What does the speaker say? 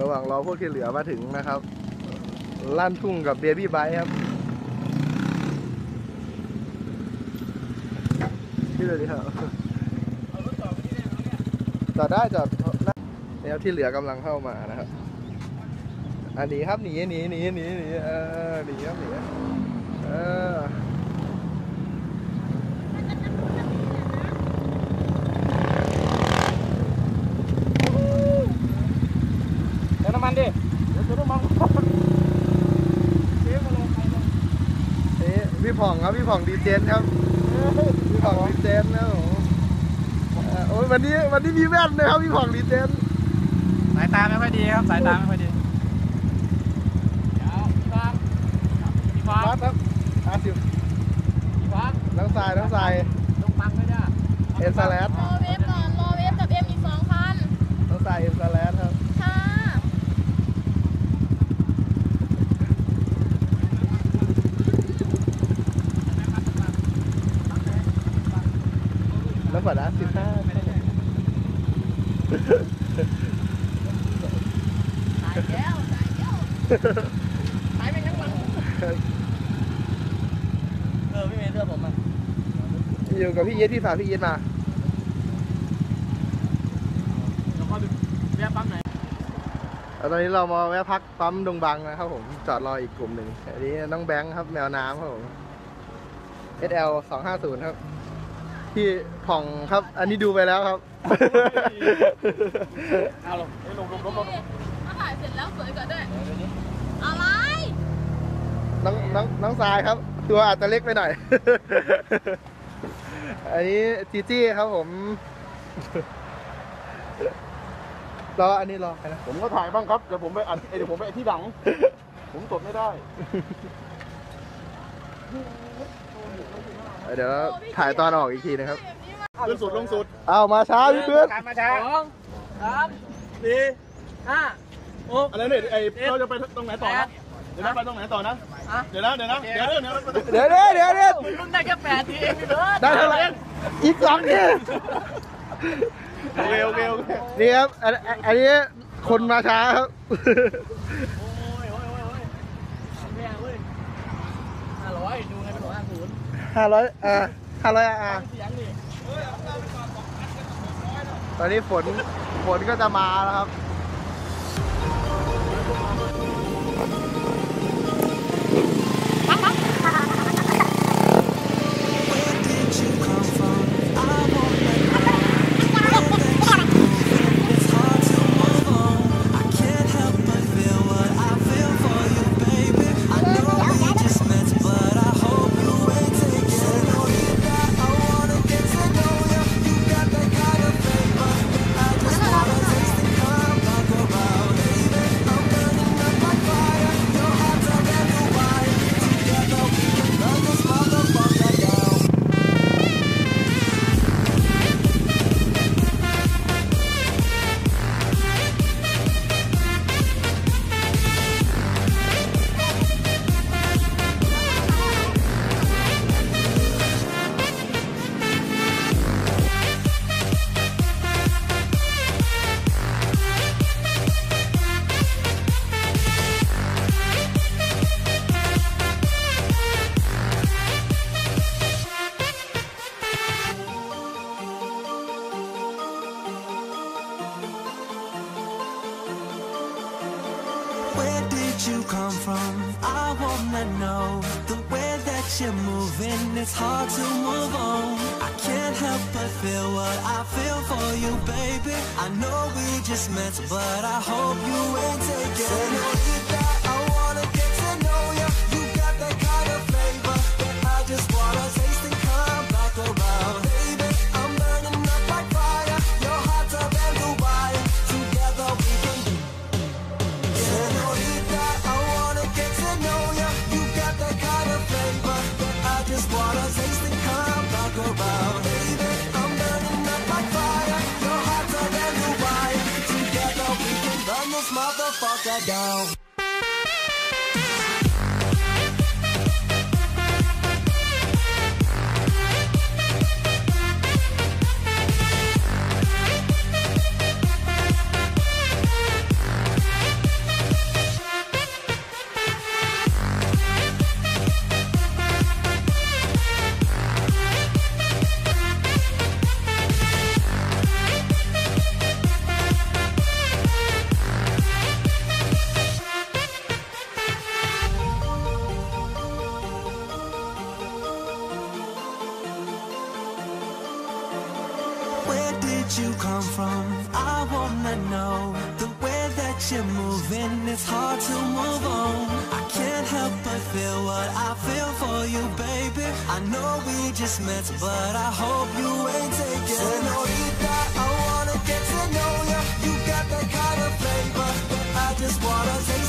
ระหว่างรอพวกที่เหลือมาถึงนะครับ ลั่นทุ่งกับเบบี้ไบครับพี่เลยครับจอดได้จอดนี่ครับที่เหลือกำลังเข้ามานะครับ อันนี้ครับหนีหนีหนีหนีหนีเออหนีครับหนีเออ เติมน้ำมันดิเดี๋ยวเติมน้ำมัน นี่พี่ ผ่องครับพี่ผ่องดีเจนครับพี่ผ่องดีเจนนะผมเอ่อโอ้ยวันนี้วันนี้มีแว่นนะครับพี่ผ่องดีเจนสายตาไม่ค่อยดีครับสายตาไม่ค่อยดีเดี๋ยวพี่ฟังพี่ฟังวัดครับห้าสิบพี่ฟังน้องทรายน้องทรายลงปังเลยจ้ะเอ็นซาแลด รอเวฟก่อนรอเวฟกับเอ็มอีกสองคัน น้องทรายเอ็นซาแลดครับ ค่ะ แล้ว กว่านะสิบห้าตายแล้วตายแล้วตายไปทั้งวันเออพี่เมย์เสื้อผมอะอยู่กับพี่เย็ดพี่ฝากพี่เย็ดมาแล้วก็ดูแวะปั๊มไหนแล้วตอนนี้เรามาแวะพักปั๊มดงบังนะครับผมจอดรออีกกลุ่มหนึ่งอันนี้น้องแบงค์ครับแมวน้ำครับผม SL 250 ครับ พี่ผ่องครับ อันนี้ดูไปแล้วครับ เอาลงลงลงลงลงถ้าถ่ายเสร็จแล้วสวยกว่าด้วยอะไรน้องน้องน้องทรายครับ ตัวอาจจะเล็กไปหน่อย อันนี้จีจี้ครับผม รออันนี้รอใครนะผมก็ถ่ายบ้างครับ เดี๋ยวผมไปอัดเดี๋ยวผมไปที่หลัง ผมตดไม่ได้ เดี๋ยวถ่ายตอนออกอีกทีนะครับลงสุดลงสุดเอามาช้าพี่เพื่อนมาช้าสองสามสี่ห้าหกอะไรเนี่ยไอเราจะไปตรงไหนต่อนะเดี๋ยวนะไปตรงไหนต่อนะ เดี๋ยวนะเดี๋ยวนะเดี๋ยวเดี๋ยวเดี๋ยวเดี๋ยวเดี๋ยวเดี๋ยวเดี๋ยวมึงได้แค่แปดทีเองพี่เบิร์ดได้เท่าไหร่อีกสองเนี่ยโอเคโอเคโอเคนี่ครับอันอันอันนี้คนมาช้าครับ โอ้ยโอ้ยโอ้ยโอ้ยแม่เว้ยห้าร้อยดูไงเป็นร้อยห้าศูนย์ ห้าร้อยอ่าห้าร้อยอ่าตอนนี้ฝนฝนก็จะมาแล้วครับ Where did you come from? I wanna know the way that you're moving. It's hard to move on. I can't help but feel what I feel for you, baby. I know we just met, but I hope you ain't taking. No to that. I wanna get out the door. Motherfucker did you come from? I wanna know the way that you're moving. It's hard to move on. I can't help but feel what I feel for you, baby. I know we just met, but I hope you ain't taking. Senorita, I wanna get to know you. You got that kind of flavor that I just wanna taste.